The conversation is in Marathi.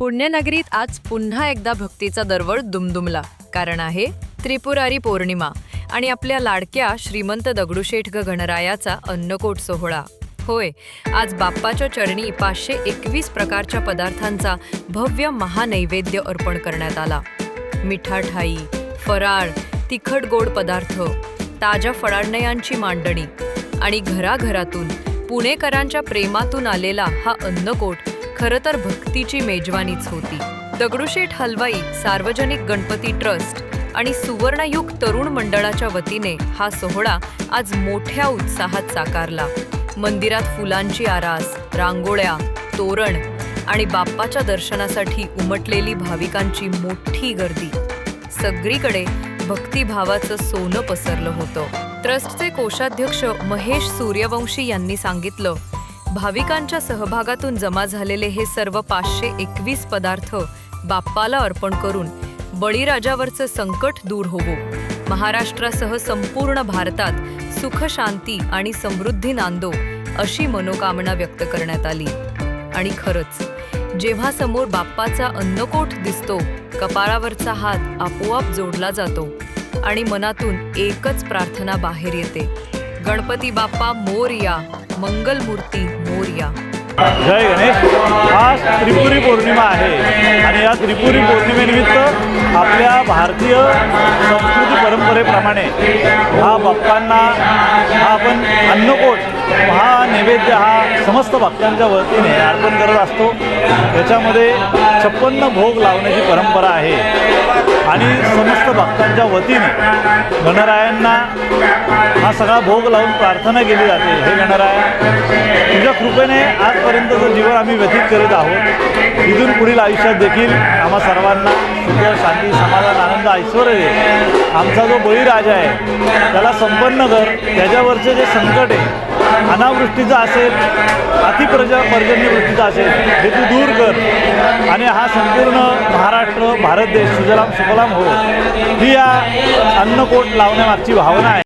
पुण्यनगरीत आज पुन्हा एकदा भक्तीचा दरवळ दुमदुमला. कारण आहे त्रिपुरारी पौर्णिमा आणि आपल्या लाडक्या श्रीमंत दगडूशेठ गणरायाचा अन्नकोट सोहळा. होय आज बाप्पाच्या चरणी पाचशे एकवीस प्रकारच्या पदार्थांचा भव्य महानैवेद्य अर्पण करण्यात आला. मिठाठाई फराळ तिखट गोड पदार्थ ताज्या फळांडयांची मांडणी आणि घराघरातून पुणेकरांच्या प्रेमातून आलेला हा अन्नकोट खरं तर भक्तीची मेजवानीच होती. दगडूशेठ हलवाई सार्वजनिक गणपती ट्रस्ट आणि सुवर्णयुग तरुण मंडळाच्या वतीने हा सोहळा आज मोठ्या उत्साहात साकारला. मंदिरात फुलांची आरास रांगोळ्या तोरण आणि बाप्पाच्या दर्शनासाठी उमटलेली भाविकांची मोठी गर्दी. सगळीकडे भक्तिभावाचं सोनं पसरलं होतं. ट्रस्टचे कोषाध्यक्ष महेश सूर्यवंशी यांनी सांगितलं भाविकांच्या सहभागातून जमा झालेले हे सर्व पाचशे एकवीस पदार्थ बाप्पाला अर्पण करून बळीराजावरचं संकट दूर होवो. महाराष्ट्रासह संपूर्ण भारतात सुख शांती आणि समृद्धी नांदो अशी मनोकामना व्यक्त करण्यात आली. आणि खरंच जेव्हा समोर बाप्पाचा अन्नकोट दिसतो कपाळावरचा हात आपोआप जोडला जातो आणि मनातून एकच प्रार्थना बाहेर येते. गणपती बाप्पा मोरया मंगलमूर्ती मोरया. जय गणेश. आज त्रिपुरी पौर्णिमा आहे. आणि या त्रिपुरी पौर्णिमेनिमित्त आपल्या भारतीय संस्कृती परंपरेप्रमाणे हा बाप्पांना हा आपण अन्नकोट हा नैवेद्य हा समस्त भक्तांच्या वतीने अर्पण करत असतो. त्याच्यामध्ये छप्पन्न भोग लावण्याची परंपरा आहे. आणि समस्त भक्तांच्या वतीने गणरायांना हा सगळा भोग लावून प्रार्थना केली जाते. हे गणराया तुझ्या कृपेने आजपर्यंतचं जीवन आम्ही व्यतीत करीत आहोत इथून पुढील आयुष्यात देखील आम्हा सर्वांना सुख शांती समाधान आनंद ऐश्वर दे. आमचा जो बळीराजा आहे त्याला संपन्न कर. त्याच्यावरचे जे संकट आहे अनावृष्टीचा असेल अतिप्रजा पर्जन्यवृष्टीचा असेल हे तू दूर कर. आणि हा संपूर्ण महाराष्ट्र भारत देश सुजलाम सुफलाम हो. ही या अन्नकोट लावण्यामागची भावना आहे.